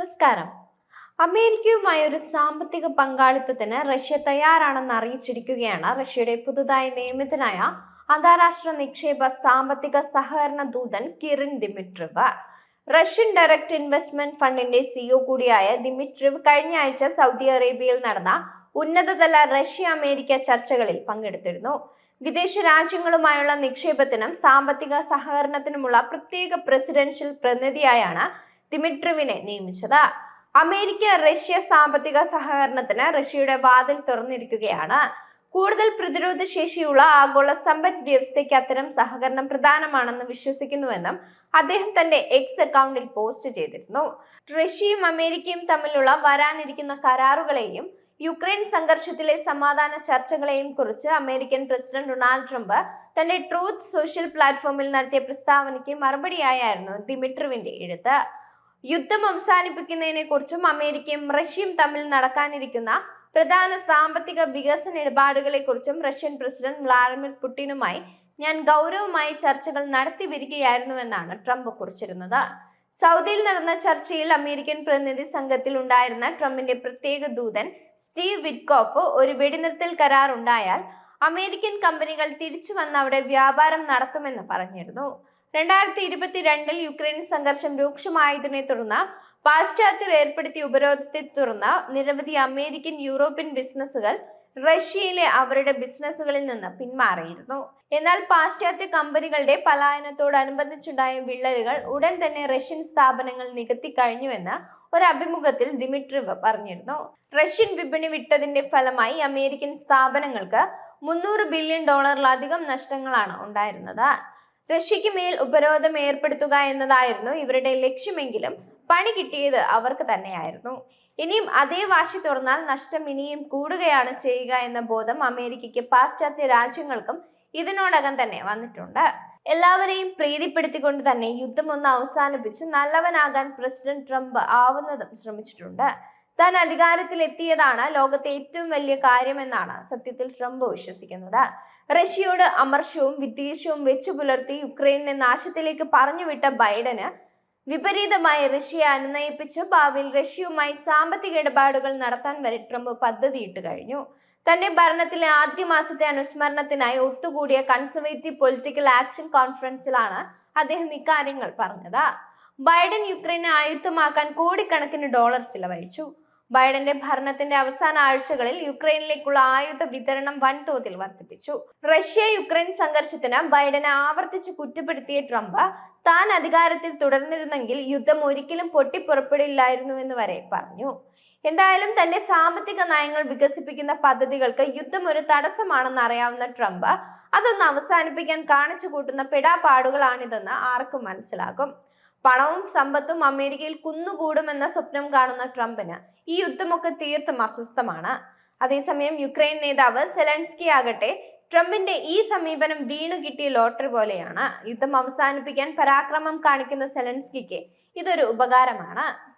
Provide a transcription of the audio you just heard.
നമസ്കാരം. അമേരിക്കയുമായി ഒരു സാമ്പത്തിക പങ്കാളിത്തത്തിന് റഷ്യ തയ്യാറാണെന്ന് അറിയിച്ചിരിക്കുകയാണ് റഷ്യയുടെ പുതുതായി നിയമിതനായ അന്താരാഷ്ട്ര നിക്ഷേപ സാമ്പത്തിക സഹകരണ ദൂതൻ Kirill Dmitriev. Russian direct investment ഫണ്ടിന്റെ സിഇഒ കൂടിയായ ദിമിട്രിവ് കഴിഞ്ഞ ആഴ്ച സൗദി അറേബ്യയിൽ നടന്ന ഉന്നതതല റഷ്യ അമേരിക്ക ചർച്ചകളിൽ പങ്കെടുത്തിരുന്നു. വിദേശ രാജ്യങ്ങളുമായുള്ള നിക്ഷേപത്തിനും സാമ്പത്തിക സഹകരണത്തിനുമുള്ള പ്രത്യേക പ്രസിഡൻഷ്യൽ പ്രതിനിധിയായാണ് ദിമിട്രിവിനെ നിയമിച്ചത്. അമേരിക്ക റഷ്യ സാമ്പത്തിക സഹകരണത്തിന് റഷ്യയുടെ വാതിൽ തുറന്നിരിക്കുകയാണ്. കൂടുതൽ പ്രതിരോധ ശേഷിയുള്ള ആഗോള സമ്പദ് വ്യവസ്ഥയ്ക്ക് അത്തരം സഹകരണം പ്രധാനമാണെന്ന് വിശ്വസിക്കുന്നുവെന്നും അദ്ദേഹം തന്റെ എക്സ് അക്കൗണ്ടിൽ പോസ്റ്റ് ചെയ്തിരുന്നു. റഷ്യയും അമേരിക്കയും തമ്മിലുള്ള വരാനിരിക്കുന്ന കരാറുകളെയും യുക്രൈൻ സംഘർഷത്തിലെ സമാധാന ചർച്ചകളെയും കുറിച്ച് അമേരിക്കൻ പ്രസിഡന്റ് ഡൊണാൾഡ് ട്രംപ് തന്റെ ട്രൂത്ത് സോഷ്യൽ പ്ലാറ്റ്ഫോമിൽ നടത്തിയ പ്രസ്താവനയ്ക്ക് മറുപടിയായിരുന്നു ദിമിട്രിവിന്റെ എഴുത്ത്. യുദ്ധം അവസാനിപ്പിക്കുന്നതിനെ കുറിച്ചും അമേരിക്കയും റഷ്യയും തമ്മിൽ നടക്കാനിരിക്കുന്ന പ്രധാന സാമ്പത്തിക വികസന ഇടപാടുകളെ കുറിച്ചും റഷ്യൻ പ്രസിഡന്റ് വ്ളാഡിമിർ പുടിനുമായി ഞാൻ ഗൗരവമായി ചർച്ചകൾ നടത്തി വരികയായിരുന്നുവെന്നാണ് ട്രംപ് കുറിച്ചിരുന്നത്. സൗദിയിൽ നടന്ന ചർച്ചയിൽ അമേരിക്കൻ പ്രതിനിധി സംഘത്തിൽ ഉണ്ടായിരുന്ന ട്രംപിന്റെ പ്രത്യേക ദൂതൻ സ്റ്റീവ് വിറ്റ്കോഫ് ഒരു വെടിനിർത്തൽ കരാർ ഉണ്ടായാൽ അമേരിക്കൻ കമ്പനികൾ തിരിച്ചു വന്ന് അവിടെ വ്യാപാരം നടത്തുമെന്ന് പറഞ്ഞിരുന്നു. രണ്ടായിരത്തി ഇരുപത്തിരണ്ടിൽ യുക്രൈൻ സംഘർഷം രൂക്ഷമായതിനെ തുടർന്ന് പാശ്ചാത്യർ ഏർപ്പെടുത്തിയ ഉപരോധത്തെ തുടർന്ന് നിരവധി അമേരിക്കൻ യൂറോപ്യൻ ബിസിനസ്സുകൾ റഷ്യയിലെ അവരുടെ ബിസിനസ്സുകളിൽ നിന്ന് പിന്മാറിയിരുന്നു. എന്നാൽ പാശ്ചാത്യ കമ്പനികളുടെ പലായനത്തോടനുബന്ധിച്ചുണ്ടായ വിള്ളലുകൾ ഉടൻ തന്നെ റഷ്യൻ സ്ഥാപനങ്ങൾ നികത്തി കഴിഞ്ഞുവെന്ന് ഒരു അഭിമുഖത്തിൽ ദിമിട്രിവ് പറഞ്ഞിരുന്നു. റഷ്യൻ വിപണി വിട്ടതിന്റെ ഫലമായി അമേരിക്കൻ സ്ഥാപനങ്ങൾക്ക് മുന്നൂറ് ബില്യൺ ഡോളറിലധികം നഷ്ടങ്ങളാണ് ഉണ്ടായിരുന്നത്. റഷ്യയ്ക്ക് മേൽ ഉപരോധം ഏർപ്പെടുത്തുക എന്നതായിരുന്നു ഇവരുടെ ലക്ഷ്യമെങ്കിലും പണി കിട്ടിയത് അവർക്ക് തന്നെയായിരുന്നു. ഇനിയും അതേ വാശി തുറന്നാൽ നഷ്ടം ഇനിയും കൂടുകയാണ് ചെയ്യുക എന്ന ബോധം അമേരിക്കയ്ക്ക് പാശ്ചാത്യ രാജ്യങ്ങൾക്കും ഇതിനോടകം തന്നെ വന്നിട്ടുണ്ട്. എല്ലാവരെയും പ്രീതിപ്പെടുത്തിക്കൊണ്ട് തന്നെ യുദ്ധം ഒന്ന് അവസാനിപ്പിച്ച് നല്ലവനാകാൻ പ്രസിഡന്റ് ട്രംപ് ആവുന്നതും ശ്രമിച്ചിട്ടുണ്ട്. താൻ അധികാരത്തിലെത്തിയതാണ് ലോകത്തെ ഏറ്റവും വലിയ കാര്യമെന്നാണ് സത്യത്തിൽ ട്രംപ് വിശ്വസിക്കുന്നത്. റഷ്യയോട് അമർഷവും വിദ്വേഷവും വെച്ചു പുലർത്തി യുക്രൈനെ നാശത്തിലേക്ക് പറഞ്ഞുവിട്ട ബൈഡന് വിപരീതമായി റഷ്യയെ അനുനയിപ്പിച്ച് ഭാവിയിൽ റഷ്യയുമായി സാമ്പത്തിക ഇടപാടുകൾ നടത്താൻ വരെ ട്രംപ് പദ്ധതിയിട്ട് കഴിഞ്ഞു. തന്റെ ഭരണത്തിലെ ആദ്യ മാസത്തെ അനുസ്മരണത്തിനായി ഒത്തുകൂടിയ കൺസർവേറ്റീവ് പൊളിറ്റിക്കൽ ആക്ഷൻ കോൺഫറൻസിലാണ് അദ്ദേഹം ഇക്കാര്യങ്ങൾ പറഞ്ഞത്. ബൈഡൻ യുക്രൈനെ ആയുധമാക്കാൻ കോടിക്കണക്കിന് ഡോളർ ചിലവഴിച്ചു. ബൈഡന്റെ ഭരണത്തിന്റെ അവസാന ആഴ്ചകളിൽ യുക്രൈനിലേക്കുള്ള ആയുധ വിതരണം വൻതോതിൽ വർദ്ധിപ്പിച്ചു. റഷ്യ യുക്രൈൻ സംഘർഷത്തിന് ബൈഡനെ ആവർത്തിച്ച് കുറ്റപ്പെടുത്തിയ ട്രംപ് താൻ അധികാരത്തിൽ തുടർന്നിരുന്നെങ്കിൽ യുദ്ധം ഒരിക്കലും പൊട്ടിപ്പുറപ്പെടില്ലായിരുന്നുവെന്ന് വരെ പറഞ്ഞു. എന്തായാലും തന്റെ സാമ്പത്തിക നയങ്ങൾ വികസിപ്പിക്കുന്ന പദ്ധതികൾക്ക് യുദ്ധം ഒരു തടസ്സമാണെന്ന് അറിയാവുന്ന ട്രംപ് അതൊന്ന് അവസാനിപ്പിക്കാൻ കാണിച്ചു കൂട്ടുന്ന പെടാപ്പാടുകളാണിതെന്ന് ആർക്കും മനസ്സിലാകും. പണവും സമ്പത്തും അമേരിക്കയിൽ കുന്നുകൂടുമെന്ന സ്വപ്നം കാണുന്ന ട്രംപിന് ഈ യുദ്ധമൊക്കെ തീർത്തും അസ്വസ്ഥമാണ്. അതേസമയം യുക്രൈൻ നേതാവ് സെലൻസ്കി ആകട്ടെ ട്രംപിന്റെ ഈ സമീപനം വീണു കിട്ടിയ ലോട്ടറി പോലെയാണ്. യുദ്ധം അവസാനിപ്പിക്കാൻ പരാക്രമം കാണിക്കുന്ന സെലൻസ്കിക്ക് ഇതൊരു ഉപകാരമാണ്.